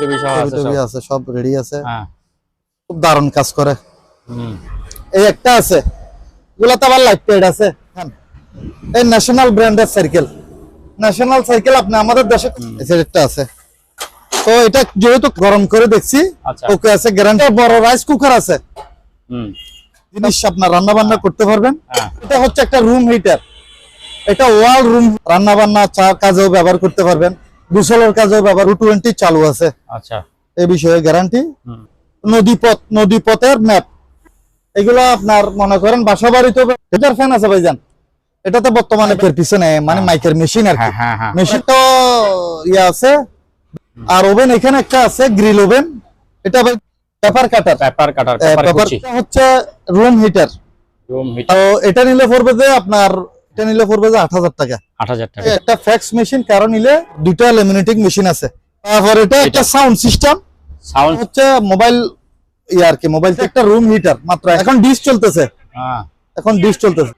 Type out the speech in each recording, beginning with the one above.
টবি সহ আছে ছবি সব। আছে সব রেডি আছে। হ্যাঁ। খুব দারুণ কাজ করে। হুম। এই একটা আছে গুলাতে আবার লাইট পেড আছে। হ্যাঁ। এই ন্যাশনাল ব্র্যান্ডের সাইকেল ন্যাশনাল সাইকেল আপনি আমাদের দেশে একটা আছে। তো এটা যেহেতু গরম করে দেখছি আচ্ছা। ওকে আছে গ্যারান্টি বড় রাইস কুকার আছে। হুম। জিনিস আপনার রান্না বান্না করতে পারবেন। হ্যাঁ। এটা হচ্ছে একটা রুম হিটার এটা ওয়াল রুম রান্না বান্না চা কাজেও ব্যবহার করতে পারবেন। গোসলের কাজেও ব্যবহার টোয়েন্টি চালু আছে। আচ্ছা। এই বিষয়ে গ্যারান্টি নদীপথ নদীপথের ম্যাপ এগুলো আপনার মনে করেন বাসা বাড়িতে এটার ফ্যান আছে ভাইজান। এটাতে বর্তমানে এর পিছনে মানে মাইকের মেশিন আর কি। হ্যাঁ হ্যাঁ হ্যাঁ। মেশিন তো ইয়ে আছে। আর ওভেন এখানে একটা আছে গ্রিল ওভেন এটা ভাই paper cutter paper cutter paper paper হচ্ছে রুম হিটার রুম তো হিটার এটা নিলে পড়বে যে আপনার এটা নিলে পড়বে যে আট হাজার টাকা। আট হাজার টাকা। একটা ফ্যাক্স মেশিন কারও নিলে দুইটা লেমিনেটিং মেশিন আছে। তারপর এটা একটা সাউন্ড সিস্টেম সাউন্ড হচ্ছে মোবাইল ইয়ে আর কি মোবাইল একটা রুম হিটার মাত্র এখন ডিশ চলতেছে। হ্যাঁ। এখন ডিশ চলতেছে।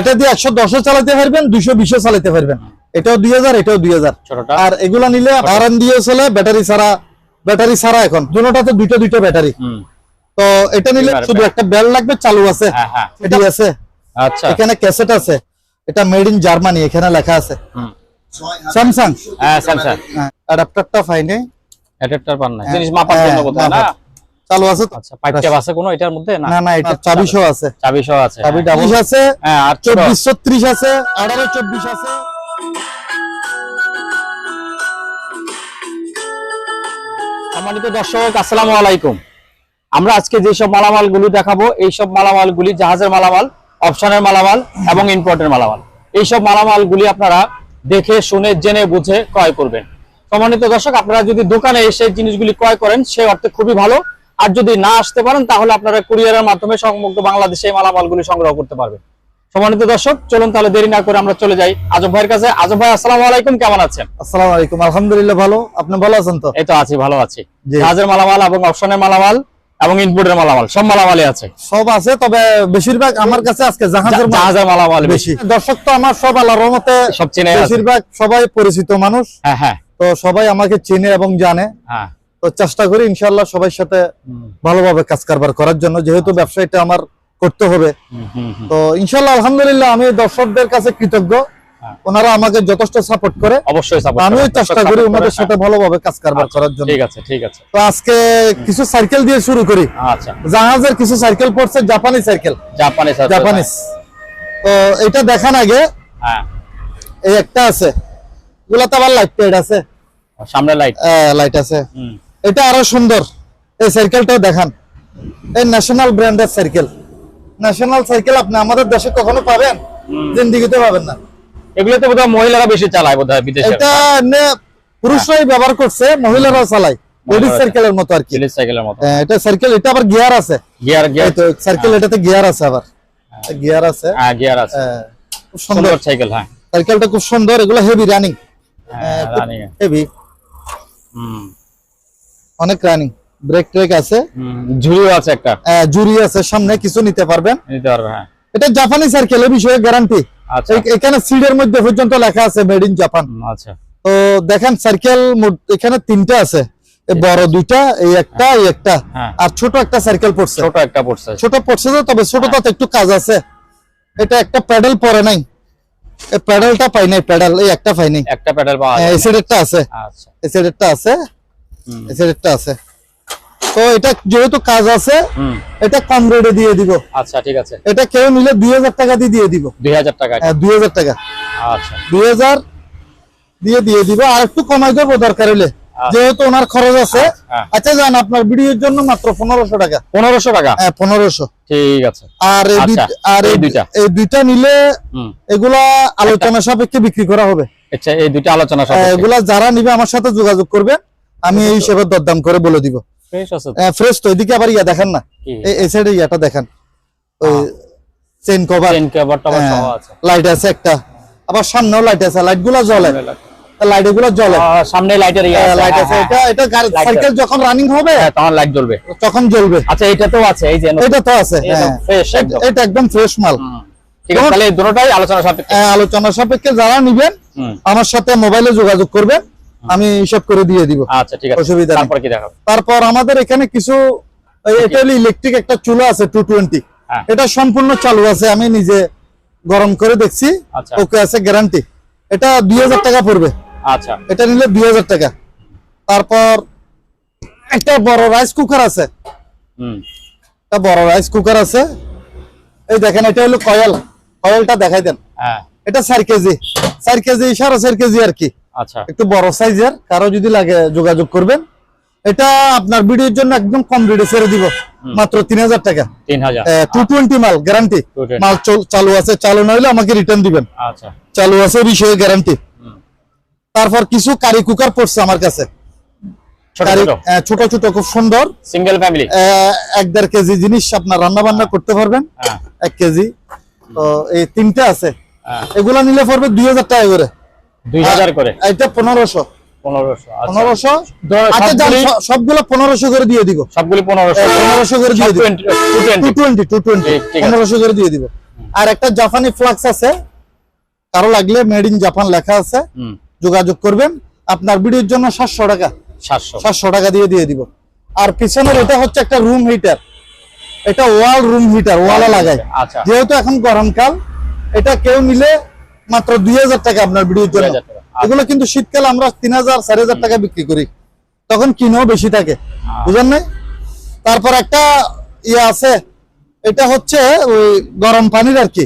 এটা দিয়ে একশো দশও চালাতে পারবেন দুইশো বিশও চালাতে পারবেন। এটাও দুই হাজার এটাও দুই হাজার। আর এগুলা নিলে আরান দিয়ে চলে ব্যাটারি ছাড়া ব্যাটারি ছাড়া এখন। দুটোটাতে দুইটা দুইটা ব্যাটারি তো এটা নিলে শুধু একটা বেল লাগবে চালু আছে। হ্যাঁ হ্যাঁ। এটি আছে। আচ্ছা। এখানে ক্যাসেট আছে। এটা মেড ইন জার্মানি এখানে লেখা আছে। স্যামসাং হ্যাঁ স্যামসাং অ্যাডাপ্টারটা ফাইনে অ্যাডাপ্টার পান না জিনিস মাপার জন্য বোধহয় না? চালু আছে তো? আচ্ছা পাইপ টেপ আছে কোনো এটার মধ্যে? না। না না এটা চাবি সহ আছে। চাবি সহ আছে চাবি হ্যাঁ। ডাবল আছে। হ্যাঁ আর ছোট চব্বিশ ছত্রিশ আছে। আঠারো চব্বিশ আছে। সম্মানিত দর্শক আসসালামু আলাইকুম। আমরা আজকে যেসব মালামাল গুলি দেখাবো এইসব মালামাল গুলি জাহাজের মালামাল অপশনের মালামাল এবং ইম্পোর্টের মালামাল। এইসব মালামাল গুলি আপনারা দেখে শুনে জেনে বুঝে ক্রয় করবেন। সম্মানিত দর্শক আপনারা যদি দোকানে এসে জিনিসগুলি ক্রয় করেন সে অর্থে খুবই ভালো। আর যদি না আসতে পারেন তাহলে আপনারা কুরিয়ারের মাধ্যমে সমগ্র বাংলাদেশে এই মালামালগুলি সংগ্রহ করতে পারবেন। সম্মানিত দর্শক চলুন তাহলে দেরি না করে আমরা চলে যাই। আজব ভাইয়ের কাছে। আজব ভাই আসসালামু আলাইকুম কেমন আছেন? আসসালামু আলাইকুম আলহামদুলিল্লাহ ভালো। আপনি ভালো আছেন তো? এই তো আছি ভালো আছি। জাহাজের মালামাল এবং অপশনের মালামাল এবং ইনপুটের মালামাল সব মালামালই আছে। সব আছে তবে বেশিরভাগ আমার কাছে আজকে জাহাজের জাহাজের মালামাল বেশি। দর্শক তো আমার সব আল্লাহর রহমতে সব চিনে বেশিরভাগ সবাই পরিচিত মানুষ। হ্যাঁ হ্যাঁ। তো সবাই আমাকে চেনে এবং জানে। হ্যাঁ। তো চেষ্টা করি ইনশাআল্লাহ সবার সাথে ভালোভাবে কাজ কারবার করার জন্য যেহেতু ব্যবসায়টা আমার করতে হবে। তো ইনশাআল্লাহ আলহামদুলিল্লাহ আমি দর্শকদের কাছে কৃতজ্ঞ। ওনারা আমাকে যথেষ্ট সাপোর্ট করে। অবশ্যই আমিও চেষ্টা করি ওনাদের হ্যাঁ। সাথে ভালোভাবে কাজ কারবার আচ্ছা, করার জন্য। ঠিক আছে ঠিক আছে। তো আজকে কিছু সাইকেল দিয়ে শুরু করি। আচ্ছা। জাহাজের কিছু সাইকেল পড়ছে জাপানি সাইকেল জাপানিজ আছে, জাপানিজ তো এটা দেখান আগে হ্যাঁ। এই একটা আছে। গুলাতে আবার লাইট পেড আছে। সামনে লাইট লাইট আছে। এটা আরও সুন্দর। এই সাইকেলটাও দেখান। এই ন্যাশনাল ব্র্যান্ডের সাইকেল ন্যাশনাল সাইকেল আপনি আমাদের দেশে কখনো পাবেন। জিন্দিগিতে পাবেন না। এগুলোতে বোধহয় মহিলারা বেশি চালায় বোধহয় বিদেশে এটা পুরুষরাই ব্যবহার করছে মহিলারাও চালায়। লেডিস মহিলারা- সাইকেলের মতো আর কি। সাইকেলের মতো। হ্যাঁ, এটা সাইকেল এটা আবার গিয়ার আছে। গিয়ার গিয়ার তো সাইকেল এটাতে গিয়ার আছে আবার। গিয়ার আছে। হ্যাঁ গিয়ার আছে। হ্যাঁ, খুব সুন্দর সাইকেল হ্যাঁ। সাইকেলটা খুব সুন্দর এগুলো হেভি রানিং হ্যাঁ রানিং হেভি হুম। অনেক রানিং ব্রেক ট্রেক আছে। ঝুড়িও আছে একটা। জুরি আছে সামনে কিছু নিতে পারবেন। নিতে হ্যাঁ। এটা জাপানি সাইকেল এ বিষয়ে গ্যারান্টি আচ্ছা। এখানে সিডের মধ্যে পর্যন্ত লেখা আছে মেড ইন জাপান আচ্ছা। তো দেখেন সাইকেল এখানে তিনটা আছে। বড় দুইটা এই একটা এই একটা। হ্যাঁ। আর ছোট একটা সাইকেল পড়ছে। ছোট একটা পড়ছে। ছোট পড়ছে তো তবে ছোটটাতে একটু কাজ আছে। এটা একটা প্যাডেল পরে নাই। এই প্যাডেলটা পাই নাই প্যাডেল এই একটা পাই নাই। একটা প্যাডেল পাওয়া হ্যাঁ, এই সাইডেরটা আছে। আচ্ছা। এই সাইডেরটা আছে। এই সাইডেরটা আছে। তো এটা যেহেতু কাজ আছে এটা কম রেটে দিয়ে দিব। আচ্ছা ঠিক আছে। এটা কেউ নিলে দুই হাজার টাকা দিয়ে দিয়ে দিব। দুই হাজার টাকা হ্যাঁ দুই হাজার টাকা। আচ্ছা। দুই হাজার দিয়ে দিয়ে দিব। আর একটু কমাই দেবো দরকার হলে। যেহেতু ওনার খরচ আছে। হ্যাঁ। আচ্ছা যান আপনার ভিডিওর জন্য মাত্র পনেরোশো টাকা। পনেরোশো টাকা? হ্যাঁ পনেরোশো। ঠিক আছে। আর এই আচ্ছা, আর এই দুইটা। এই দুইটা নিলে এগুলা আলোচনা সাপেক্ষে বিক্রি করা হবে। আচ্ছা এই দুইটা আলোচনা আহ, এগুলা যারা নিবে আমার সাথে যোগাযোগ করবে। আমি এই হিসেবে দরদাম করে বলে দিব। ফ্রেশ আছে তো? ফ্রেশ তো এদিকে আবার ইয়া দেখেন না। এই- সাইডে ইয়াটা দেখেন। ওই চেন কভার চেন কভার টভার সহ আছে। লাইট আছে একটা। আবার সামনেও লাইট আছে লাইটগুলা জ্বলে লাইট এগুলো জ্বলে। সামনে লাইটের লাইট হ্যাঁ, আছে। হ্যাঁ, এটা এটা সাইকেল যখন রানিং হবে হ্যাঁ তখন লাইট জ্বলবে। তখন জ্বলবে। আচ্ছা এটাতেও আছে এই যে এটা তো আছে এটা হ্যাঁ। একদম। এটা একদম ফ্রেশ মাল। ঠিক আছে তাহলে এই দুটোটাই আলোচনা সাপেক্ষে। আলোচনা সাপেক্ষে যারা নিবেন আমার সাথে মোবাইলে যোগাযোগ করবেন। আমি হিসাব করে দিয়ে দিব। আচ্ছা ঠিক আছে। অসুবিধা। তারপর কি দেখাবো? তারপর আমাদের এখানে কিছু এটা হলো ইলেকট্রিক একটা চুলা আছে টু টোয়েন্টি হ্যাঁ। এটা সম্পূর্ণ চালু আছে আমি নিজে গরম করে দেখছি। আচ্ছা। ওকে আছে গ্যারান্টি এটা দুই হাজার টাকা পড়বে। আচ্ছা। এটা নিলে দুই হাজার টাকা। তারপর একটা বড় রাইস কুকার আছে। হুম। একটা বড় রাইস কুকার আছে। এই দেখেন এটা হলো কয়েল। কয়েলটা দেখাই দেন। হ্যাঁ। এটা চার কেজি। চার কেজি সাড়ে চার কেজি আর কি। আচ্ছা। একটু বড় সাইজের কারও যদি লাগে যোগাযোগ করবেন। এটা আপনার ভিডিওর জন্য একদম কম রেটে ছেড়ে দিব। মাত্র তিন হাজার টাকা। টু টোয়েন্টি মাল গ্যারান্টি মাল চালু আছে চালু না হলে আমাকে রিটার্ন দিবেন। আচ্ছা। চালু আছে বিষয়ে গ্যারান্টি তারপর কিছু কারি কুকার পড়ছে আমার কাছে। ছোট ছোট? খুব সুন্দর। সিঙ্গেল ফ্যামিলি এক দেড় কেজি জিনিস আপনার রান্না বান্না করতে পারবেন। হ্যাঁ। এক কেজি। তো এই তিনটা আছে। হ্যাঁ। এগুলা নিলে পড়বে দুই হাজার টাকা করে। দুই হাজার করে। এটা পনেরোশো। পনেরোশো আচ্ছা। আচ্ছা সবগুলি- পনেরোশো করে দিয়ে দিব। সবগুলি পনেরোশো। পনেরোশো করে দিয়ে দিব। Two two twenty. Twenty two twenty. ঠিক- ঠিক আছে। পনেরোশো করে দিয়ে দিব। আর একটা জাপানি ফ্লাক্স আছে। কারও লাগলে মেড ইন জাপান লেখা আছে। যোগাযোগ করবেন। আপনার ভিডিওর জন্য সাতশো টাকা। সাতশো। টাকা দিয়ে দিয়ে দিব। আর পিছনের এটা হচ্ছে একটা রুম হিটার এটা ওয়াল রুম হিটার ওয়ালে লাগায় যেহেতু এখন গরমকাল এটা কেউ নিলে মাত্র দুই হাজার টাকা আপনার ভিডিওর জন্য 2000 টাকা। এগুলো কিন্তু শীতকালে আমরা তিন হাজার চার হাজার টাকা বিক্রি করি। তখন কিনেও বেশি থাকে। বুঝলেন নাই? তারপর একটা ইয়ে আছে এটা হচ্ছে ওই গরম পানির আর কি।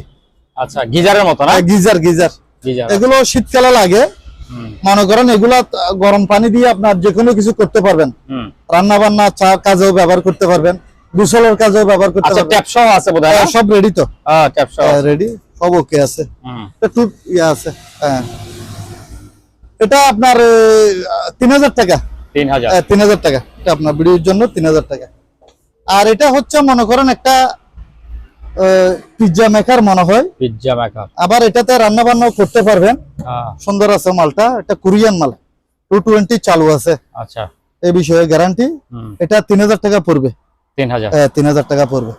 আচ্ছা গিজারের মতো না? Geyser geyser. গিজার। এগুলো শীতকালে লাগে। মনে করেন এগুলা গরম পানি দিয়ে আপনার যে কোনো কিছু করতে পারবেন। রান্না বান্না চা কাজেও ব্যবহার করতে পারবেন। গোসলের কাজেও ব্যবহার করতে আচ্ছা পারবেন। ট্যাপ আছে বোধহয় হ্যাঁ, সব রেডি তো। হ্যাঁ রেডি সব ওকে আছে ইয়ে আছে হ্যাঁ। এটা আপনার তিন হাজার টাকা। তিন হাজার। টাকা। এটা আপনার ভিডিওর জন্য তিন হাজার টাকা। আর এটা হচ্ছে মনে করেন একটা পিৎজা মেকার মনে হয়। পিজ্জা মেকার আবার এটাতে রান্না বান্নাও করতে পারবেন। হ্যাঁ। সুন্দর আছে মালটা। এটা কোরিয়ান মাল। টু টোয়েন্টি চালু আছে। আচ্ছা। এই বিষয়ে গ্যারান্টি এটা তিন হাজার টাকা পড়বে। তিন হাজার। তিন হাজার টাকা পড়বে।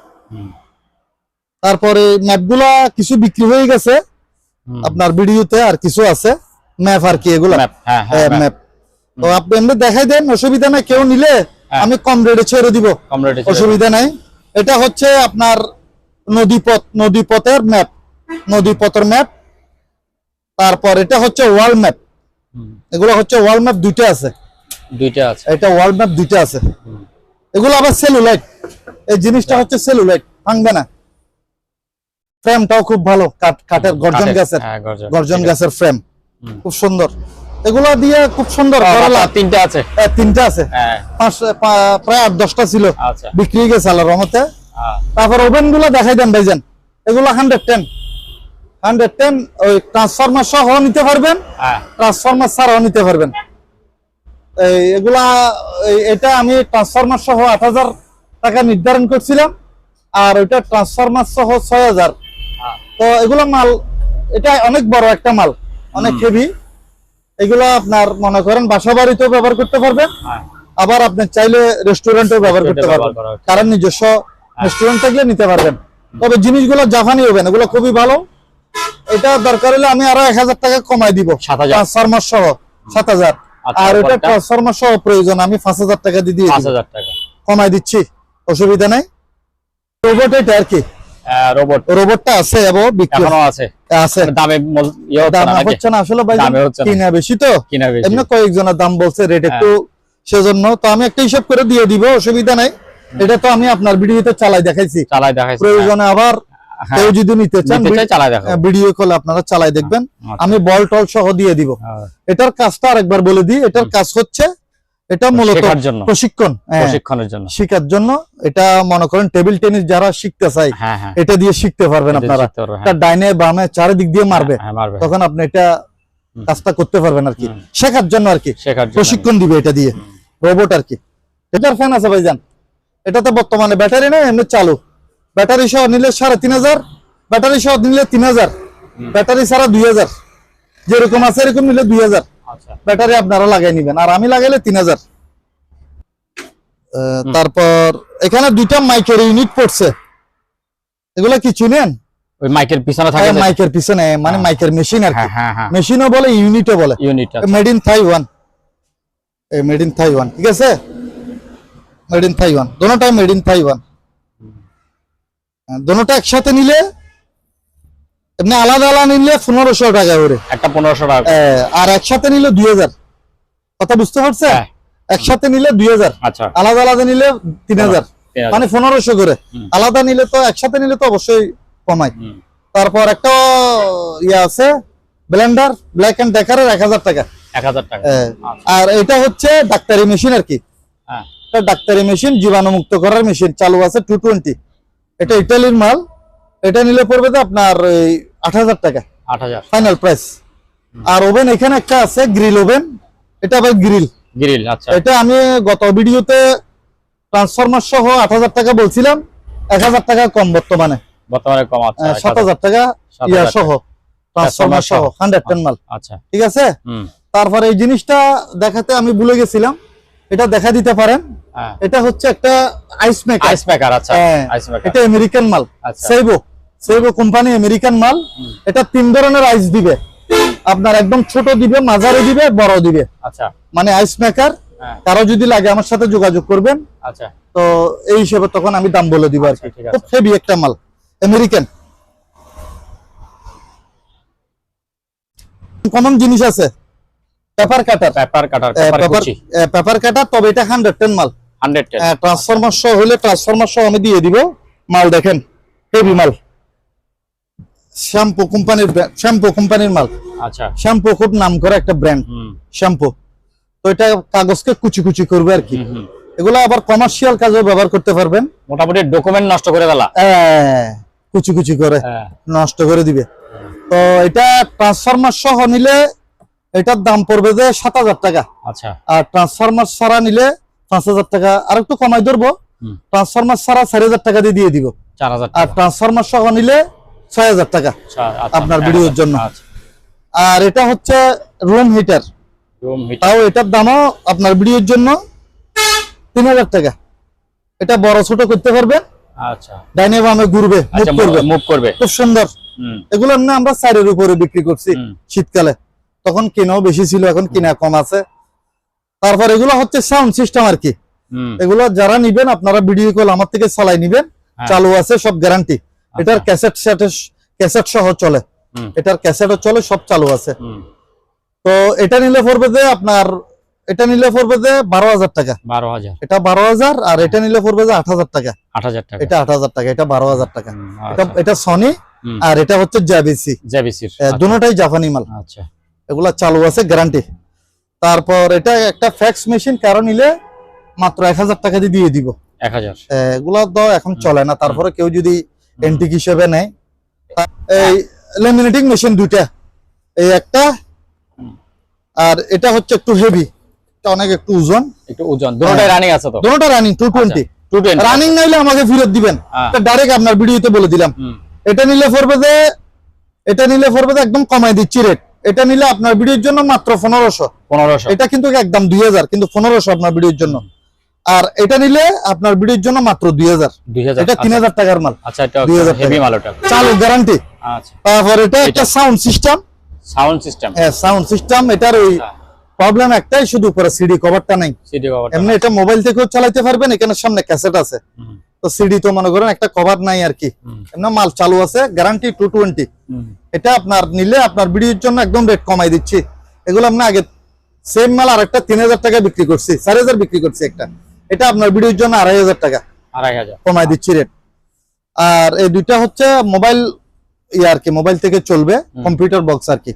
তারপরে ম্যাপগুলা কিছু বিক্রি হয়ে গেছে। আপনার ভিডিওতে আর কিছু আছে। ম্যাপ আর কি এগুলা। ম্যাপ হ্যাঁ হ্যাঁ ম্যাপ। তো আপনি এমনি দেখাই দেন অসুবিধা নাই কেউ নিলে হ্যাঁ। আমি কম রেটে ছেড়ে দিব। অসুবিধা নাই। এটা হচ্ছে আপনার নদীপথ নদীপথের ম্যাপ নদীপথের ম্যাপ। তারপর এটা হচ্ছে ওয়ার্ল্ড ম্যাপ। এগুলো হচ্ছে ওয়ার্ল্ড ম্যাপ দুইটা আছে। দুইটা আছে। এটা ওয়ার্ল্ড ম্যাপ দুইটা আছে। এগুলো আবার সেলুলাইট। এই জিনিসটা হচ্ছে সেলুলাইট ভাঙবে না। ফ্রেমটাও খুব ভালো কাঠ কাঠের গর্জন গাছের। হ্যাঁ, গর্জন। গাছের ফ্রেম খুব সুন্দর। এগুলো দিয়ে খুব সুন্দর লাভ। তিনটা আছে। তিনটা আছে। হ্যাঁ। প্রায় আট দশটা ছিল। আচ্ছা। বিক্রি গেছে আল্লাহর রহমতে। হ্যাঁ তারপর ওভেনগুলো দেখাই দেন ভাইজান। এগুলো হান্ড্রেড টেন হান্ড্রেড টেন ওই ট্রান্সফরমার সহ নিতে পারবেন। হ্যাঁ। ট্রান্সফরমার ছাড়াও নিতে পারবেন। এগুলা এটা আমি ট্রান্সফরমার সহ আট হাজার টাকা নির্ধারণ করছিলাম। আর ওইটা ট্রান্সফরমার সহ ছয় হাজার। হ্যাঁ। তো এগুলো মাল এটা অনেক বড় একটা মাল অনেক হেভি এগুলো আপনার মনে করেন বাসা বাড়িতেও ব্যবহার করতে পারবেন হ্যাঁ। আবার আপনি চাইলে রেস্টুরেন্টেও ব্যবহার করতে পারবেন। কারণ নিজস্ব রেস্টুরেন্ট থাকলে নিতে পারবেন। তবে জিনিসগুলো জাপানি হবেন এগুলো খুবই ভালো। এটা দরকার হলে আমি আরও এক হাজার টাকা কমাই দিব। 7,000 ট্রান্সফরমার সহ সাত হাজার। আচ্ছা, আর এটা পরেরটা? ট্রান্সফরমার সহ প্রয়োজন আমি পাঁচ হাজার টাকা দিয়ে দিয়ে পাঁচ হাজার টাকা। কমাই দিচ্ছি অসুবিধা নাই। রোবট এটা আর কি। রোবট রোবটটা আছে এবং বিক্রি আছে। আছে। দামে মজ- ইয়ে দাম হচ্ছে না আসলে ভাই দামে হচ্ছে কিনা বেশি তো। কিনা বেশি। এমনি কয়েকজনের দাম বলছে রেট একটু সেজন্য। তো আমি একটা হিসাব করে দিয়ে দিব অসুবিধা নাই। এটা তো আমি আপনার ভিডিওতে চালাই দেখাইছি। চালাই দেখাইছে প্রয়োজনে আবার হ্যাঁ। কেউ যদি নিতে চান ভিডিও কলে আপনারা চালাই দেখবেন। আচ্ছা। আমি বল টল সহ দিয়ে দিব। হ্যাঁ, এটার কাজটা আরেকবার বলে দিই এটার কাজ হচ্ছে এটা মূলত প্রশিক্ষণ হ্যাঁ, প্রশিক্ষণের জন্য। শেখার জন্য এটা মনে করেন টেবিল টেনিস যারা শিখতে চায় হ্যাঁ হ্যাঁ। এটা দিয়ে শিখতে পারবেন আপনারা। ডাইনে বামে চারিদিক দিয়ে মারবে। তখন আপনি এটা কাজটা করতে পারবেন আর কি। শেখার জন্য আর কি। প্রশিক্ষণ দিবে এটা দিয়ে। রোবট আর কি। এটার ফ্যান আছে ভাইজান। এটাতে বর্তমানে ব্যাটারি নেই এমনি চালু। ব্যাটারি সহ নিলে সাড়ে তিন হাজার ব্যাটারি সহ নিলে তিন হাজার। ব্যাটারি ছাড়া দুই হাজার। যেরকম আছে এরকম নিলে দুই হাজার। ব্যাটারি আপনারা লাগাই নিবেন। আর আমি লাগাইলে তিন হাজার। তারপর এখানে দুইটা মাইকের ইউনিট পড়ছে। এগুলা কি চিনেন? ওই মাইকের পিছনে থাকে মাইকের পিছনে মানে মাইকের মেশিন আর কি। হ্যাঁ হ্যাঁ হ্যাঁ। মেশিনও বলে ইউনিটও বলে। Unit made in Taiwan made in Taiwan ঠিক আছে? মেড ইন তাইওয়ান দোনোটাই মেড ইন তাইওয়ান দোনোটা একসাথে নিলে এমনি আলাদা আলাদা নিলে পনেরোশো টাকা করে। একটা পনেরোশো টাকা আর একসাথে নিলে দুই হাজার। কথা বুঝতে পারছে হ্যাঁ। একসাথে নিলে দুই হাজার। আচ্ছা। আলাদা আলাদা নিলে তিন হাজার। মানে পনেরোশো করে। আলাদা নিলে তো একসাথে নিলে তো অবশ্যই কমাই তারপর একটা ইয়ে আছে ব্লেন্ডার ব্ল্যাক এন্ড ডেকারের এক হাজার টাকা। এক হাজার টাকা। আচ্ছা, আর এটা হচ্ছে ডাক্তারি মেশিন আর কি। হ্যাঁ। ডাক্তারি মেশিন জীবাণুমুক্ত করার মেশিন। চালু আছে টু টোয়েন্টি এটা ইটালির মাল। এটা নিলে পড়বে তো আপনার ওই আট হাজার টাকা। আট হাজার। ফাইনাল প্রাইস আর ওভেন এখানে একটা আছে গ্রিল ওভেন। এটা আবার গ্রিল গ্রিল আচ্ছা। এটা আমি গত ভিডিওতে ট্রান্সফরমার সহ আট হাজার টাকা বলছিলাম। এক হাজার টাকা কম বর্তমানে। বর্তমানে কম আচ্ছা সাত হাজার। টাকা ইয়া সহ ট্রান্সফরমার সহ। হান্ড্রেড টেন মাল আচ্ছা। ঠিক আছে? তারপরে এই জিনিসটা দেখাতে আমি ভুলে গেছিলাম। এটা দেখা দিতে পারেন। হ্যাঁ। এটা হচ্ছে একটা আইস মেকার আইস মেকার আচ্ছা। আইস মেকার এটা আমেরিকান মাল আচ্ছা। সেবো কোম্পানি আমেরিকান মাল এটা তিন ধরনের আইস দিবে। আপনার একদম ছোট দিবে মাঝারি দিবে বড় দিবে। আচ্ছা। মানে আইস মেকার হ্যাঁ। কারও যদি লাগে আমার সাথে যোগাযোগ করবেন। আচ্ছা। তো এই হিসেবে তখন আমি দাম বলে দিব আর কি। আচ্ছা, ঠিক আছে। খুব হেভি একটা মাল আমেরিকান কমন জিনিস আছে। Paper cutter paper cutter paper কুচি। পেপার কাটার তবে এটা হান্ড্রেড টেন মাল। হান্ড্রেড টেন ট্রান্সফরমার সহ হলে ট্রান্সফরমার সহ আমি দিয়ে দিব। মাল দেখেন হেভি মাল। শ্যাম্পু কোম্পানির শ্যাম্পু কোম্পানির মাল। আচ্ছা। শ্যাম্পু খুব নাম করা একটা ব্র্যান্ড শ্যাম্পু। তো এটা কাগজকে কুচি কুচি করবে আর কি। এগুলো আবার কমার্শিয়াল কাজেও ব্যবহার করতে পারবেন। মোটামুটি ডকুমেন্ট নষ্ট করে ফেলা। আহ, কুচি কুচি করে। হ্যাঁ। নষ্ট করে দিবে। তো এটা ট্রান্সফরমার সহ নিলে এটার দাম পড়বে যে সাত হাজার টাকা। আচ্ছা। আর ট্রান্সফরমার ছাড়া নিলে পাঁচ হাজার টাকা। আর একটু কমাই ধরবো। ট্রান্সফরমার ছাড়া চারি হাজার টাকা দিয়ে দিয়ে দিব। চার হাজার আর ট্রান্সফরমার সহ নিলে ছয় হাজার টাকা আচ্ছা, আপনার এক ভিডিওর জন্য। আচ্ছা আর এটা হচ্ছে রুম হিটার। তাও এটার দামও আপনার ভিডিওর জন্য তিন হাজার টাকা। এটা বড় ছোট করতে পারবেন আচ্ছা। ডাইনে বামে ঘুরবে মুভ আচ্ছা করবে। মুভ করবে। খুব সুন্দর। এগুলো না আমরা সাইডের উপরে বিক্রি করছি শীতকালে। তখন কেনাও বেশি ছিল এখন কিনা কম আছে। তারপর এগুলো হচ্ছে সাউন্ড সিস্টেম আর কি। হুম। এগুলো যারা নিবেন আপনারা ভিডিও কল আমার থেকে চালাই নিবেন। হ্যাঁ। চালু আছে সব গ্যারান্টি এটার ক্যাসেট সেটের ক্যাসেট সহ চলে। এটার ক্যাসেটও চলে সব চালু আছে। তো এটা নিলে পড়বে যে আপনার এটা নিলে পড়বে যে বারো হাজার টাকা। বারো হাজার। এটা বারো হাজার আর এটা নিলে পড়বে যে আট হাজার টাকা। আট হাজার টাকা। এটা আট হাজার টাকা এটা বারো হাজার টাকা। এটা আচ্ছা। এটা সনি আর এটা হচ্ছে জ্যাবিসি জেবিসির দুটোটাই জাপানি মাল। আচ্ছা। এগুলা চালু আছে গ্যারান্টি তারপর এটা একটা ফ্যাক্স মেশিন কারও নিলে মাত্র এক হাজার টাকা দিয়ে দিয়ে দিব। এক হাজার। এগুলা তো এখন চলে না। তারপরে কেউ যদি এন্টিক হিসেবে নেয়। এই লেমিনেটিং মেশিন দুইটা। এই একটা আর এটা হচ্ছে একটু হেভি অনেক একটু ওজন। একটু ওজন। দুটোটাই রানিং আছে তো? দুটোটা running two twenty two twenty running নাইলে আমাকে ফেরত দিবেন। হ্যাঁ। ডাইরেক্ট আপনার ভিডিওতে বলে দিলাম। এটা নিলে পড়বে যে এটা নিলে পড়বে একদম কমাই দিচ্ছি রেট এটা নিলে আপনার ভিডিওর জন্য মাত্র পনেরোশো। পনেরোশো। এটা কিন্তু একদম দুই হাজার কিন্তু পনেরোশো আপনার ভিডিওর জন্য। আর এটা নিলে আপনার ভিডিওর জন্য মাত্র দুই হাজার। এটা তিন হাজার টাকার মাল। আচ্ছা এটা 2000 হেভি টাকা। মাল ওটা চালু গ্যারান্টি আচ্ছা। তারপর এটা একটা sound system sound system sound system এটার ওই প্রবলেম একটাই শুধু উপরে সিডি কভারটা নাই। সিডি কভার এমনি এটা মোবাইল থেকেও চালাতে পারবেন এখানে সামনে ক্যাসেট আছে। তো সিডি তো মনে করেন একটা কভার নাই আর কি। এমনি মাল চালু আছে গ্যারান্টি টু টোয়েন্টি এটা আপনার নিলে আপনার ভিডিওর জন্য একদম রেট কমাই দিচ্ছি। এগুলো আমরা আগে সেম মাল আর একটা তিন হাজার টাকা বিক্রি করছি চার হাজার বিক্রি করছি একটা। এটা আপনার ভিডিওর জন্য আড়াই হাজার টাকা। আড়াই হাজার। কমাই দিচ্ছি রেট আর এই দুইটা হচ্ছে মোবাইল ইয়ে আর কি মোবাইল থেকে চলবে কম্পিউটার বক্স আর কি।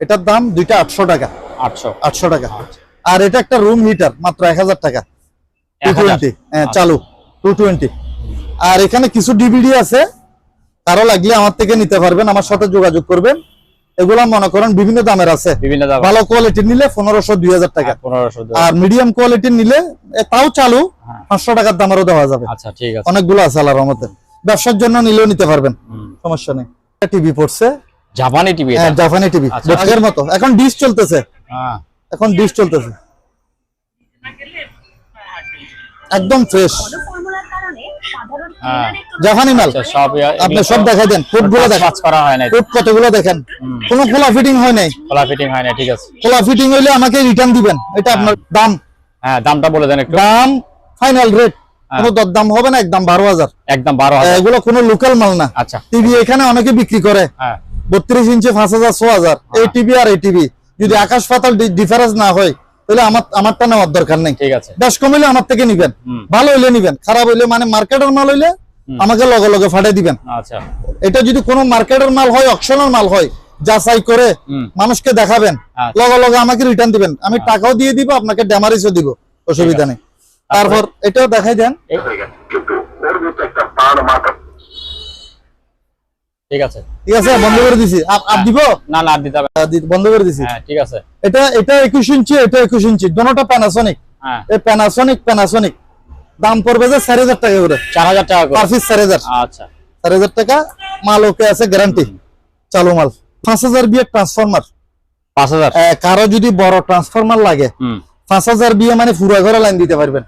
এটার দাম দুইটা আটশো টাকা। আটশো। আটশো টাকা। আর এটা একটা রুম হিটার মাত্র এক হাজার টাকা। টু টোয়েন্টি হ্যাঁ চালু। টু টোয়েন্টি আর এখানে কিছু ডিভিডি আছে। কারও লাগলে আমার থেকে নিতে পারবেন আমার সাথে যোগাযোগ করবেন। এগুলা মনে করেন বিভিন্ন দামের আছে। বিভিন্ন দাম ভালো কোয়ালিটির নিলে পনেরোশো দুই হাজার টাকা। পনেরোশো আর মিডিয়াম কোয়ালিটির নিলে তাও চালু হ্যাঁ। পাঁচশো টাকার দামেরও দেওয়া যাবে। আচ্ছা ঠিক আছে। অনেকগুলো আছে আল্লাহর রহমতে। ব্যবসার জন্য নিলেও নিতে পারবেন। সমস্যা নেই। টিভি পড়ছে। জাপানি টিভি হ্যাঁ জাপানি টিভি আচ্ছা। আগের মতো। এখন ডিশ চলতেছে। হ্যাঁ। এখন ডিশ চলতেছে। একদম ফ্রেশ হ্যাঁ। জাপানি মাল আচ্ছা সব আপনি সব দেখাই দেন কোডগুলো দেখেন। কাজ করা হয় কোড কতগুলো দেখেন? কোনো খোলা ফিটিং হয় নাই। খোলা ফিটিং হয় না ঠিক আছে। খোলা ফিটিং হইলে আমাকে রিটার্ন দিবেন। এটা আপনার দাম। হ্যাঁ দামটা বলে দেন একটু। দাম ফাইনাল রেট হ্যাঁ। কোনো দরদাম হবে না একদম বারো হাজার। একদম বারো হাজার। এগুলো কোনো লোকাল মাল না। আচ্ছা। টিভি এখানে অনেকে বিক্রি করে। হ্যাঁ। বত্রিশ ইঞ্চি পাঁচ হাজার ছ হাজার। এই টিভি আর এই টিভি যদি আকাশ পাতাল ডিফারেন্স না হয় তাহলে আমার আমারটা নেওয়ার দরকার নেই। ঠিক আছে। বেশ কম হইলে আমার থেকে নিবেন। ভালো হইলে নিবেন। খারাপ হইলে মানে মার্কেটের মাল হইলে আমাকে লগে লগে ফাটাই দিবেন। আচ্ছা। এটা যদি কোনো মার্কেটের মাল হয় অকশনের মাল হয় যাচাই করে মানুষকে দেখাবেন আচ্ছা। লগে লগে আমাকে রিটার্ন দিবেন। আমি টাকাও দিয়ে দিব আপনাকে ড্যামারিজও দিব অসুবিধা নেই। তারপর এটাও দেখাই দেন। কিন্তু ওর মতো একটা পান মাথা ঠিক আছে। ঠিক আছে বন্ধ করে দিছি। আপ- আপ দিব? না না দিতে হবে না। আহ, দি- বন্ধ করে দিছি। হ্যাঁ ঠিক আছে। এটা এটা একুশ ইঞ্চি এটা একুশ ইঞ্চি। দোনোটা প্যানাসনিক হ্যাঁ। এই প্যানাসনিক প্যানাসনিক দাম পড়বে যে চার হাজার টাকা করে। চার হাজার টাকা করে। পার পিস চার হাজার। আচ্ছা। টাকা মাল ওকে আছে গ্যারান্টি চালু মাল। বিয়ে ট্রান্সফরমার কারও যদি বড় ট্রান্সফরমার লাগে হুম। পাঁচ হাজার বিয়ে মানে পুরো ঘরে লাইন দিতে পারবেন।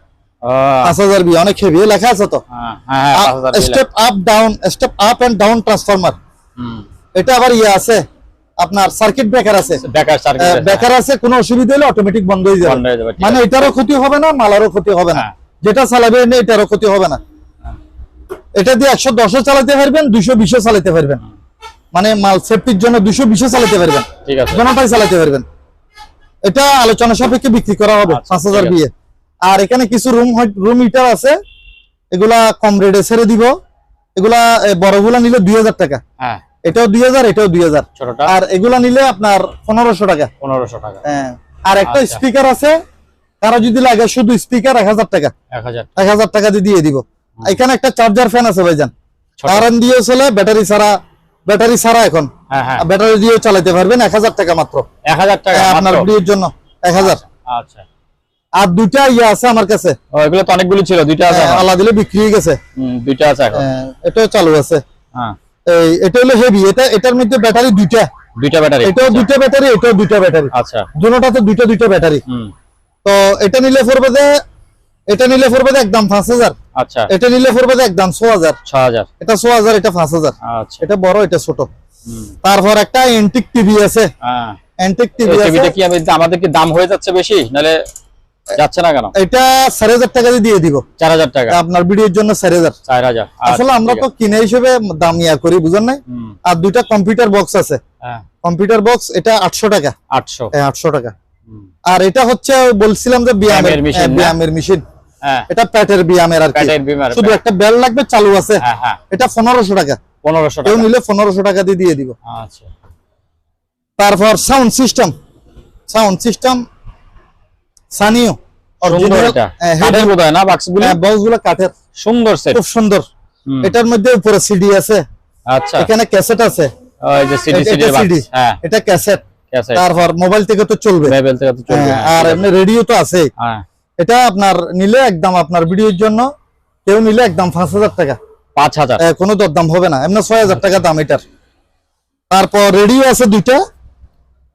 পাঁচ হাজার বিয়ে অনেক হেভি লেখা আছে তো। হ্যাঁ হ্যাঁ হ্যাঁ, পাঁচ হাজার দিলে। Step up down step up and down transformer এটা আবার ইয়ে আছে আপনার সার্কিট ব্রেকার আছে। বেকার আছে কোনো অসুবিধা হলে অটোমেটিক বন্ধ হয়ে যাবে। বন্ধ হয়ে যাবে, ঠিক মানে এটারও ক্ষতি হবে না মালারও ক্ষতি হবে না। হ্যাঁ। যেটা চালাবে এটারও ক্ষতি হবে না। এটা দিয়ে একশো দশও চালাতে পারবেন দুইশো বিশও চালাতে পারবেন। মানে মাল সেফটির জন্য দুইশো বিশও চালাতে পারবেন। ঠিক আছে। চালাতে পারবেন। এটা আলোচনা সাপেক্ষে বিক্রি করা হবে আচ্ছা, পাঁচ হাজার বিয়ে। আর এখানে কিছু রুম রুম হিটার আছে। এগুলা কম রেটে ছেড়ে দিব। এগুলা বড়গুলা নিলে দুই হাজার টাকা। হ্যাঁ। এটাও দুই হাজার এটাও দুই হাজার। আর এগুলা নিলে আপনার পনেরোশো টাকা। পনেরোশো টাকা। হ্যাঁ। আর একটা আচ্ছা। স্পিকার আছে। কারও যদি লাগে শুধু স্পিকার এক হাজার টাকা। এক হাজার টাকা। দিয়ে দিয়ে দিব। এখানে একটা চার্জার ফ্যান আছে ভাইজান। কারেন্ট দিয়ে চলে ব্যাটারি ছাড়া ব্যাটারি ছাড়া এখন। হ্যাঁ হ্যাঁ। ব্যাটারি দিয়ে চালাতে পারবেন এক হাজার টাকা মাত্র। এক হাজার টাকা আপনার? ভিডিওর জন্য এক হাজার। আচ্ছা। আর দুইটা ইয়ে আছে আমার কাছে। এগুলো তো অনেকগুলো ছিল দুইটা আছে হ্যাঁ। আল্লাহ দিলে বিক্রি হয়ে গেছে। দুইটা আছে এখন। হ্যাঁ, এটাও চালু আছে। হ্যাঁ। এই এটা হলো হেভি এটা এটার মধ্যে ব্যাটারি দুইটা। দুইটা ব্যাটারি এটাও দুইটা ব্যাটারি এটাও দুইটা ব্যাটারি আচ্ছা। দুটোটাতে দুইটা দুইটা ব্যাটারি তো এটা নিলে পড়বে যে এটা নিলে পড়বে একদম পাঁচ হাজার। আচ্ছা। এটা নিলে পড়বে একদম ছ হাজার। ছ হাজার। এটা ছ হাজার এটা পাঁচ হাজার। আচ্ছা। এটা বড় এটা ছোট। তারপর একটা এন্টিক টিভি আছে। হ্যাঁ। এন্টিক টিভি আছে। টিভিটা কি আমি- আমাদের কি দাম হয়ে যাচ্ছে বেশি? নাহলে যাচ্ছে না কেন? এটা চার হাজার টাকা দিয়ে দিব। চার হাজার টাকা। আপনার ভিডিওর জন্য চার হাজার। চার হাজার। আসলে আমরা তো কিনে হিসেবে দাম ইয়া করি বুঝেন নাই? আর দুইটা কম্পিউটার বক্স আছে। হ্যাঁ। কম্পিউটার বক্স এটা আটশো টাকা। আটশো। আটশো টাকা। আর এটা হচ্ছে বলছিলাম যে ব্যায়ামের ব্যায়ামের machine হ্যাঁ, ব্যায়ামের মেশিন হ্যাঁ। এটা প্যাটের ব্যায়ামের আর কি। শুধু একটা বেল লাগবে চালু আছে। হ্যাঁ হ্যাঁ। এটা পনেরোশো টাকা। পনেরোশো টাকা। নিলে পনেরোশো টাকা দিয়ে দিয়ে দিব। আচ্ছা। তারপর sound system sound system Sanyo কাঠের বোধ হয় সুন্দর সেট খুব সুন্দর। এটার মধ্যে উপরে সিডি আছে। আচ্ছা। এখানে ক্যাসেট আছে। এটা হ্যাঁ। ক্যাসেট তারপর মোবাইল থেকে তো চলবে। হ্যাঁ, আর এমনি রেডিও তো আছে। এটা আপনার নিলে একদম আপনার ভিডিওর জন্য কেউ নিলে একদম পাঁচ হাজার টাকা। পাঁচ হাজার? কোনো দরদাম হবে না। এমনি ছয় হাজার টাকা দাম এটার। তারপর রেডিও আছে দুইটা।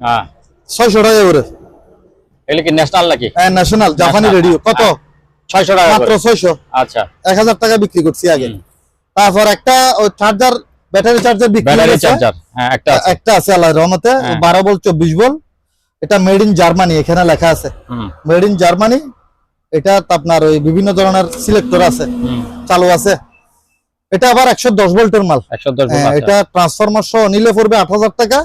হ্যাঁ। ছয়শো টাকা করে। এগুলো কি ন্যাশনাল নাকি? ন্যাশনাল জাপানি রেডিও কত? ছয়শো টাকা মাত্র করে। ছয়শো। আচ্ছা। এক হাজার টাকা বিক্রি করছি আগে। তারপর একটা ওই চার্জার ব্যাটারি চার্জার বিক্রি ব্যাটারি চার্জার হ্যাঁ একটা আছে। একটা আছে আল্লাহ রহমতে। হ্যাঁ। বারো বল চব্বিশ বল এটা মেড ইন জার্মানি এখানে লেখা আছে। মেড ইন জার্মানি এটা আপনার ওই বিভিন্ন ধরনের সিলেক্টর আছে। চালু আছে। এটা আবার একশো দশ ভোল্টের মাল। একশো দশ হ্যাঁ, এটা ট্রান্সফরমার সহ নিলে পড়বে আট হাজার টাকা।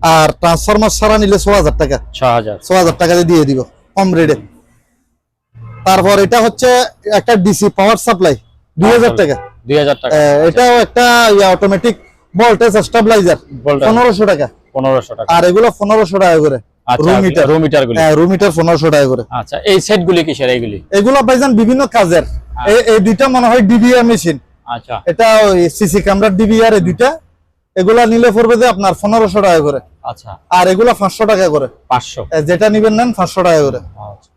আর ট্রান্সফরমার ছাড়া নিলে ছ হাজার টাকা। ছ হাজার। টাকা দিয়ে দিব কম রেটে তারপর এটা হচ্ছে একটা ডিসি পাওয়ার সাপ্লাই দুই হাজার টাকা। দুই হাজার টাকা। এটাও একটা অটোমেটিক ভোল্টেজ স্টাবলাইজার পনেরোশো টাকা। পনেরোশো টাকা। আর এগুলো পনেরোশো টাকা করে আচ্ছা রুম মিটার রুম মিটার গুলি। হ্যাঁ রুম পনেরোশো টাকা করে। আচ্ছা এই সেট গুলি কিসের এইগুলি? এগুলো পাইছেন বিভিন্ন কাজের। এই- এই দুইটা মনে হয় ডিবিআর মেশিন আচ্ছা। এটা সিসি ক্যামেরার ডিবিআর দুইটা। এগুলা নিলে পড়বে যে আপনার পনেরোশো টাকা করে। আচ্ছা। আর এগুলা পাঁচশো টাকা করে। পাঁচশো। যেটা নিবেন নেন পাঁচশো টাকা করে। আচ্ছা।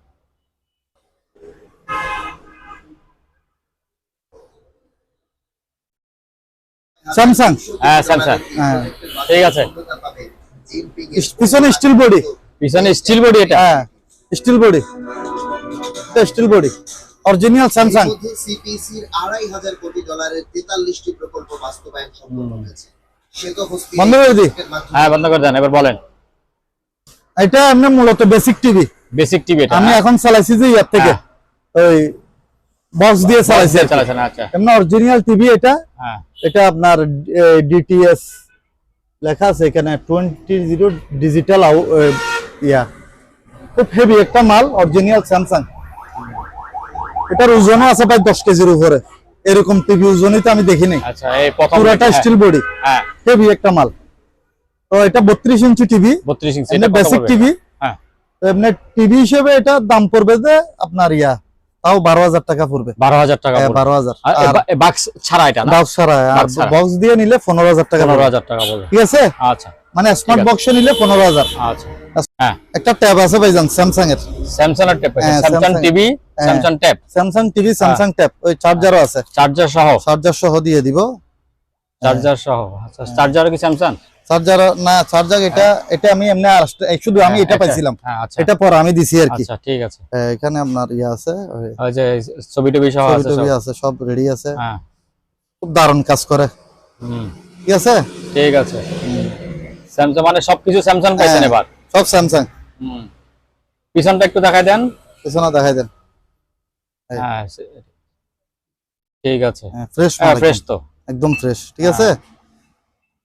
স্যামসাং? হ্যাঁ স্যামসাং। হ্যাঁ। ঠিক আছে। পিছনে স্টিল বডি পিছনে স্টিল বডি এটা? হ্যাঁ steel body steel body original Samsung সিপিসির আড়াই হাজার কোটি ডলারের তেতাল্লিশটি প্রকল্প বাস্তবায়ন সম্পন্ন হয়েছে। বন্ধ করে দি। হ্যাঁ বন্ধ করে দেন এবার বলেন। এটা এমনি মূলত বেসিক টিভি বেসিক টিভি এটা আমি হ্যাঁ? এখন চালাইছি যে ইয়ার থেকে। ওই বক্স দিয়ে চালাইছি আচ্ছা। এমনি অরিজিনাল টিভি এটা। হ্যাঁ। এটা আপনার ডিটিএস লেখা আছে এখানে টোয়েন্টি জিরো ডিজিটাল ইয়া। খুব হেভি একটা মাল অরিজিনাল স্যামসাং এটার ওজনও আছে প্রায় দশ কেজির উপরে। এরকম টিভি ওজনই তো আমি দেখি নাই আচ্ছা পুরাটা হ্যাঁ, স্টিল বডি হ্যাঁ। হেভি একটা মাল। তো এটা বত্রিশ inch TV 32 inch basic TV হ্যাঁ। এমনি টিভি হিসেবে এটা দাম পড়বে যে আপনার ইয়া তাও বারো হাজার টাকা পড়বে। 12000 টাকা হ্যাঁ, পড়বে। বারো হাজার। বাক্স ছাড়া এটা না? বক্স ছাড়া আর বাক্স দিয়ে নিলে পনেরো হাজার টাকা পড়বে। 15000 টাকা পড়বে। ঠিক আছে? আচ্ছা। মানে স্মার্ট বক্স নিলে পনেরো হাজার। আচ্ছা। হ্যাঁ। একটা ট্যাব আছে ভাইজান স্যামসাং এর। স্যামসাং এর ট্যাব হ্যাঁ, স্যামসাং টিভি হ্যাঁ। Samsung tab Samsung TV Samsung tab ওই চার্জারও আছে। চার্জার সহ। চার্জার সহ দিয়ে দিব। চার্জার সহ। আচ্ছা চার্জার কি স্যামসাং চার্জার না চার্জার এটা এটা আমি এমনি শুধু আমি এটা পাইছিলাম। হ্যাঁ আচ্ছা। এটা পর আমি দিছি আর কি। আচ্ছা ঠিক আছে। হ্যাঁ, এখানে আপনার ইয়ে আছে। ওই যে ছবি টবি সহ আছে সব। আছে সব রেডি আছে। হ্যাঁ। খুব দারুণ কাজ করে। হুম। ঠিক আছে? ঠিক আছে। স্যামসাং মানে সবকিছু স্যামসাং পাইছেন হ্যাঁ, এবার। সব স্যামসাং হুম। পিছনটা একটু দেখাই দেন। পিছনে দেখাই দেন। হ্যাঁ ঠিক আছে। ফ্রেশ হ্যাঁ ফ্রেশ তো। একদম ফ্রেশ ঠিক আছে?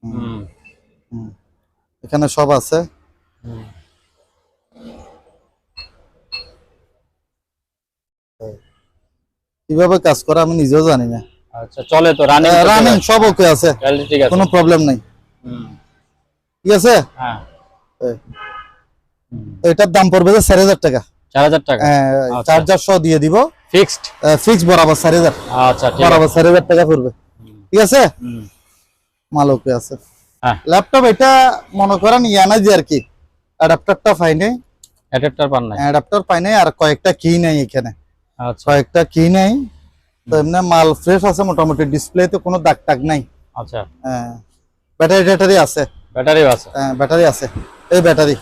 হুম। এখানে সব আছে। কীভাবে কাজ করে আমি নিজেও জানি না। আচ্ছা চলে তো রানিং রানিং সব ওকে আছে। কোনো প্রবলেম নাই। হুম, ঠিক আছে? হ্যাঁ। এটার দাম পড়বে যে চার হাজার টাকা। চার হাজার টাকা? আচ্ছা। চার্জার সহ দিয়ে দিব। ফিক্সড ফিক্স বরাবর চার হাজার। আচ্ছা বরাবর চার হাজার টাকা পড়বে। ঠিক আছে? মাল ওকে আছে। হ্যাঁ। ল্যাপটপ এটা মনে করেন ইয়ানা যে আর কি অ্যাডাপ্টারটা পাই নাই। অ্যাডাপ্টার পান নাই? অ্যাডাপ্টার পাই নাই আর কয়েকটা কি নাই এখানে। আচ্ছা। কয়েকটা কি নাই। তো এমনি মাল ফ্রেশ আছে মোটামুটি ডিসপ্লেতে কোনো দাগ টাগ নাই। আচ্ছা। হ্যাঁ। ব্যাটারি ট্যাটারি আছে। ব্যাটারিও আছে। হ্যাঁ ব্যাটারি আছে। এই ব্যাটারি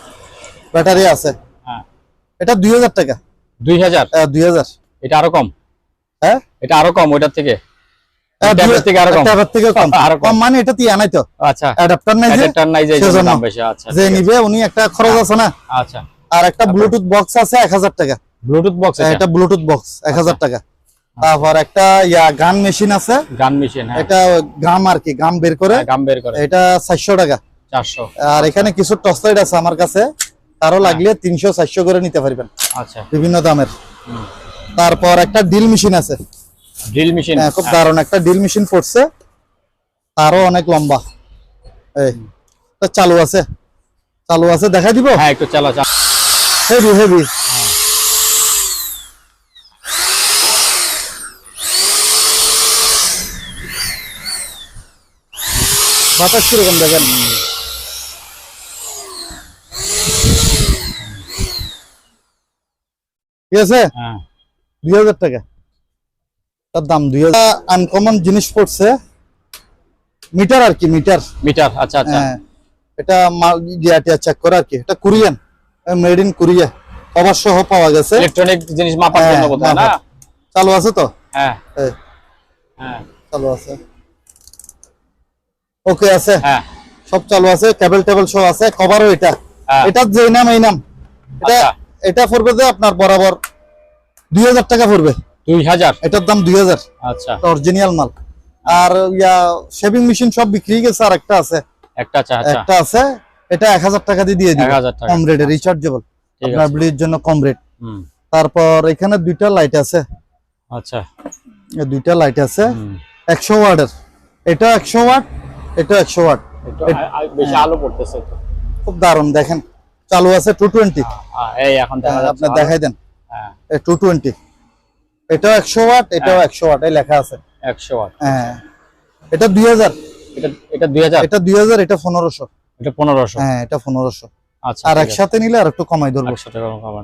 ব্যাটারি আছে। হ্যাঁ। এটা দুই হাজার টাকা। দুই হাজার? দুই হাজার। এটা আরও কম? হ্যাঁ? এটা আরও কম ওইটার থেকে? হ্যাঁ, ট্যাবের থেকে আরও কম? ট্যাবের থেকে কম। আরও কম। কম মানে এটা তো। আচ্ছা। অ্যাডাপ্টার নাই যে। অ্যাডাপ্টার নাই যে সেজন্য। বেশি। আচ্ছা যে নিবে উনি একটা খরচ আছে না। আচ্ছা। আর একটা ব্লুটুথ বক্স আছে এক হাজার টাকা। ব্লুটুথ বক্স হ্যাঁ, এটা ব্লুটুথ বক্স এক হাজার টাকা। তারপর একটা ইয়া গান মেশিন আছে। গান মেশিন হ্যাঁ। এটা গাম আর কি গাম বের করে। হ্যাঁ, গাম বের করে। এটা চারশো টাকা। চারশো আর এখানে কিছু টর্চ লাইট আছে আমার কাছে। কারও লাগলে তিনশো চারশো করে নিতে পারবেন। আচ্ছা। বিভিন্ন দামের। তারপর একটা ডিল মেশিন আছে। Drill machine? হ্যাঁ, খুব দারুণ। একটা ডিল মেশিন পড়ছে। তারও অনেক লম্বা। এই এটা চালু আছে। চালু আছে দেখাই দিব? হ্যাঁ একটু চালা চালা। হেভি হেভি বাতাস কীরকম দেখেন? ঠিক আছে? হ্যাঁ। দুই হাজার টাকা। তার দাম দুই হাজার। আনকমন জিনিস পড়ছে। মিটার আর কি মিটার। মিটার আচ্ছা আচ্ছা। হ্যাঁ। এটা মাল চেক করে আর কি। এটা Korean. Made in Korea cover সহ পাওয়া গেছে। ইলেকট্রনিক জিনিস মাপার হ্যাঁ, জন্য কোথাও না? চালু আছে তো? হ্যাঁ। হ্যাঁ। চালু আছে। ওকে আছে। হ্যাঁ। সব চালু আছে। কেবল টেবল সহ আছে। কভারও এটা। এটা যে নাম এই নাম। এটা আচ্ছা। এটা পড়বে যে আপনার বরাবর দুই হাজার টাকা পড়বে। দুই হাজার? এটার দাম দুই হাজার। আচ্ছা। অরিজিনাল মাল। আর ইয়া শেভিং মেশিন সব বিক্রি গেছে আর একটা আছে। একটা আচ্ছা আচ্ছা। একটা আছে এটা এক হাজার টাকা দিয়ে দিয়ে দিব। 1000 টাকা। কম রেটে রিচার্জেবল আপনার আছে জন্য কম রেট হুম। তারপর এখানে দুইটা লাইট আছে। আচ্ছা। এই দুইটা লাইট আছে। একশো ওয়াটের এটা একশো ওয়াট এটা একশো ওয়াট পড়তেছে খুব দারুণ দেখেন। চালু আছে টু টোয়েন্টি হ্যাঁ, এই এখন আপনার দেখাই দেন। হ্যাঁ। টু টোয়েন্টি এটাও একশো ওয়াট এটাও একশো ওয়াট এই লেখা আছে। একশো ওয়াট। হ্যাঁ। এটা দুই হাজার। এটা দুই হাজার? এটা দুই হাজার এটা পনেরোশো। এটা পনেরোশো? হ্যাঁ এটা পনেরোশো। আচ্ছা আর একসাথে নিলে আর একটু কমাই ধরবো।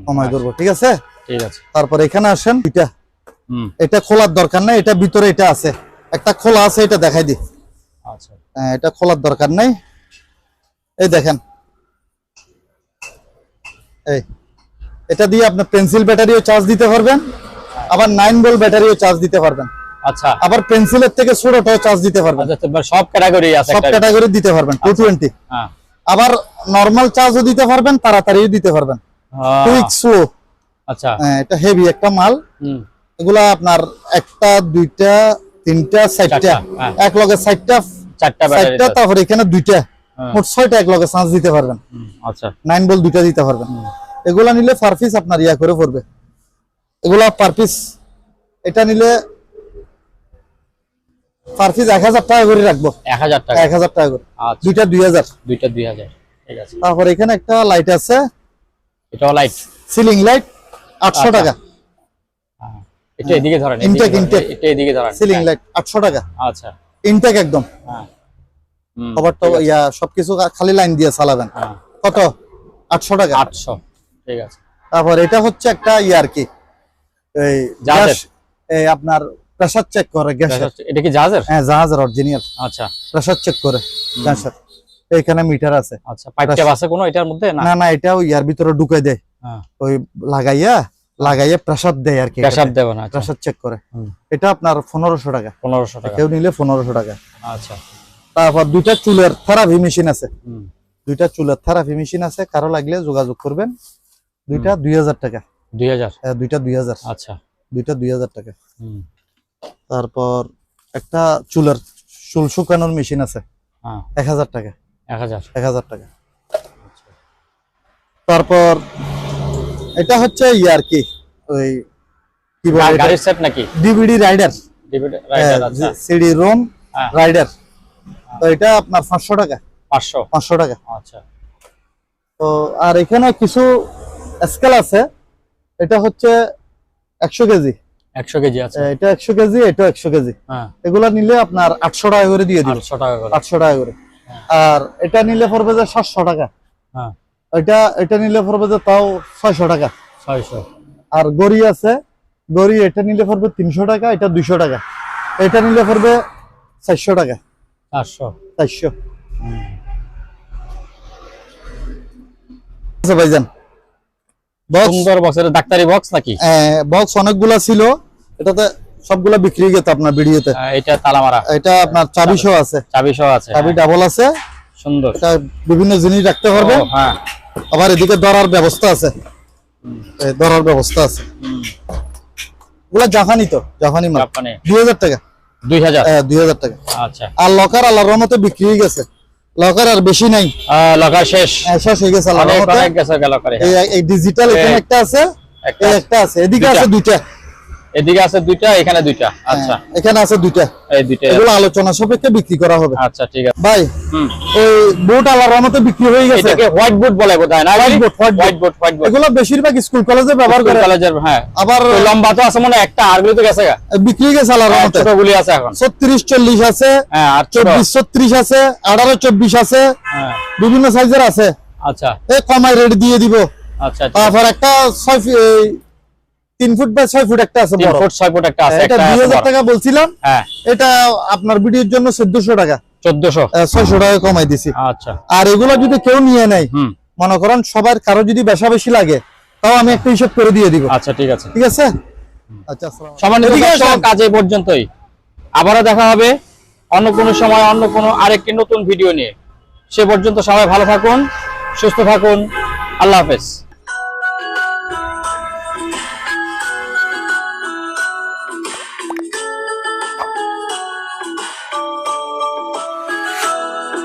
কমাই ধরবো ঠিক আছে? ঠিক আছে। তারপর এখানে আসেন এটা হুম। এটা খোলার দরকার নাই এটা ভিতরে এটা আছে। একটা খোলা আছে এটা দেখাই দি আচ্ছা। হ্যাঁ, এটা খোলার দরকার নাই। এই দেখেন এই এটা দিয়ে আপনি পেন্সিল ব্যাটারিও চার্জ দিতে পারবেন আবার নাইন ভোল্ট ব্যাটারিও চার্জ দিতে পারবেন। আচ্ছা। আবার পেন্সিলের থেকে ছোটটাও চার্জ দিতে পারবেন। আচ্ছা সব ক্যাটাগরি আছে সব ক্যাটাগরি দিতে পারবেন টু টোয়েন্টি হ্যাঁ। আবার নর্মাল চার্জও দিতে পারবেন তাড়াতাড়িও দিতে পারবেন। কুইক স্লো আচ্ছা। এটা হেভি একটা মাল। হুম। এগুলা আপনার একটা দুইটা তিনটা চারটা। হ্যাঁ। এক লগে চারটা চারটা তারপর এখানে দুইটা। হ্যাঁ। মোট ছয়টা এক লগে চান্স দিতে পারবেন। আচ্ছা। নাইন বল দুইটা দিতে পারবেন। এগুলা নিলে পার পিস আপনার ইয়া করে পড়বে। এগুলা পার পিস এটা নিলে পার পিস এক হাজার টাকা করে রাখব। এক হাজার টাকা। এক হাজার টাকা করে। আচ্ছা। দুইটা দুই হাজার। দুইটা দুই হাজার। তারপর এখানে একটা লাইট আছে। এটাও লাইট সিলিং লাইট আটশো আচ্ছা। টাকা। এটা এদিকে ধরেন ধরেন, intake. এটা এদিকে ধরেন। সিলিং হ্যাঁ, লাইট আটশো টাকা। আচ্ছা। ইনটেক একদম। হ্যাঁ। হুম, তো ইয়া সবকিছু খালি লাইন দিয়ে চালাবেন। হ্যাঁ। কত? আটশো টাকা? আটশো ঠিক আছে। তারপর এটা হচ্ছে একটা ইয়ে আর কি এই আপনার প্রেসার চেক করে গ্যাসের। এটা কি জাহাজের? হ্যাঁ জাহাজের অরিজিনাল আচ্ছা। প্রেসার চেক করে গ্যাসের। এইখানে মিটার আছে। আচ্ছা পাইপ ট্যাপ আছে কোনো এটার মধ্যে? না। না না এটাও ইয়ার ভিতরে ঢুকে দেয়। হ্যাঁ। ওই লাগাইয়া লাগাইয়া প্রেসার দেয় আর কি প্রেসার দেবেন আচ্ছা। প্রেসার চেক করে। এটা আপনার পনেরোশো টাকা। পনেরোশো টাকা। কেউ নিলে পনেরোশো টাকা। আচ্ছা। তারপর দুইটা চুলের থেরাপি মেশিন আছে। হুম। দুইটা চুলের থেরাপি মেশিন আছে কারও লাগলে যোগাযোগ করবেন। দুইটা দুই হাজার টাকা। দুই হাজার? হ্যাঁ, দুইটা দুই হাজার। আচ্ছা। দুইটা দুই হাজার টাকা। হুম। তারপর একটা চুলের চুল শুকানোর মেশিন আছে। হ্যাঁ। এক হাজার টাকা। এক হাজার। এক হাজার টাকা। তারপর এটা হচ্ছে ইয়ে আর কি? ওই কি বলে গাড়ির সেট নাকি? DVD rider. ডিভিডি রাইডার আচ্ছা। সিডি রোম হ্যাঁ। রাইডার। তো এটা আপনার পাঁচশো টাকা। পাঁচশো? পাঁচশো টাকা। আচ্ছা। তো আর এখানে কিছু স্কেল আছে। এটা হচ্ছে একশো কেজি। একশো কেজি আছে। এটা একশো কেজি এটা একশো কেজি। হ্যাঁ। এগুলা নিলে আপনার আটশো টাকা করে দিয়ে দিব আটশো টাকা করে। আটশো টাকা করে। আর এটা নিলে পড়বে যে সাতশো টাকা। হ্যাঁ। এটা এটা নিলে পড়বে যে তাও ছয়শো টাকা। ছয়শো। আর গড়ি আছে। গড়ি এটা নিলে পড়বে তিনশো টাকা এটা দুইশো টাকা। এটা নিলে পড়বে চারশো টাকা। চারশো। চারশো। আচ্ছা ভাইজান সুন্দর বক্স ডাক্তারি বক্স নাকি? বক্স অনেকগুলা ছিল। এটাতে সবগুলা বিক্রি গেছে আপনার ভিডিওতে। আহ, এটা তালা এটা আপনার চাবি সহ আছে। চাবি সহ আছে চাবি হ্যাঁ, ডাবল আছে। সুন্দর। এটা বিভিন্ন জিনিস রাখতে পারবে হ্যাঁ। আবার এদিকে ধরার ব্যবস্থা আছে। ধরার ব্যবস্থা আছে। ওগুলা জাপানি তো জাপানি মাল। জাপানি। দুই হাজার টাকা। দুই হাজার? হ্যাঁ দুই হাজার টাকা। আচ্ছা। আর লকার আল্লাহর রহমতে বিক্রি হয়ে গেছে। লকার আর বেশি নাই। লকার শেষ। হ্যাঁ, শেষ হয়ে গেছে এই ডিজিটাল এখানে একটা আছে। একটা। আছে। এদিকে। আছে দুইটা। এদিকে আছে দুইটা এখানে দুইটা। আচ্ছা। হ্যাঁ, এখানে আছে দুইটা। এই দুইটা। এগুলো আলোচনা সাপেক্ষে বিক্রি করা হবে। আচ্ছা ঠিক আছে। ভাই এই বুট আল্লাহর রহমতে বিক্রি হয়ে গেছে। এটাকে হোয়াইট বোর্ড বলে বোধহয় না? White board, white board white board এগুলো বেশিরভাগ স্কুল কলেজে ব্যবহার করে। কলেজের হ্যাঁ। আবার লম্বা তো আছে মনে একটা আরগুলো তো গেছে বিক্রি গেছে আল্লাহর রহমতে ছোট গুলি আছে এখন। ছত্রিশ চল্লিশ আছে। হ্যাঁ আর ছোট চব্বিশ ছত্রিশ আছে। আঠারো চব্বিশ আছে। হ্যাঁ। বিভিন্ন সাইজের আছে। আচ্ছা। এ কমাই রেট দিয়ে দিব। আচ্ছা তারপর একটা ছয় ফি- এই তিন ফুট বাই ছয় ফুট একটা আছে তিন ফুট ছয় ফুট একটা আছে এটা দুই হাজার টাকা বলছিলাম। হ্যাঁ। এটা আপনার ভিডিওর জন্য চোদ্দশো টাকা। চোদ্দশো? ছয়শো টাকা কমাই দিছি। আচ্ছা। আর এগুলো যদি কেউ নিয়ে নেয় মনে করেন সবার কারও যদি বেশা বেশি লাগে তাও আমি একটা হিসাব করে দিয়ে দিব। আচ্ছা ঠিক আছে। ঠিক আছে? আচ্ছা এই পর্যন্তই। আবারও দেখা হবে অন্য কোনো সময় অন্য কোনো আরেকটি নতুন ভিডিও নিয়ে। সে পর্যন্ত সবাই ভালো থাকুন সুস্থ থাকুন। আল্লাহ হাফেজ।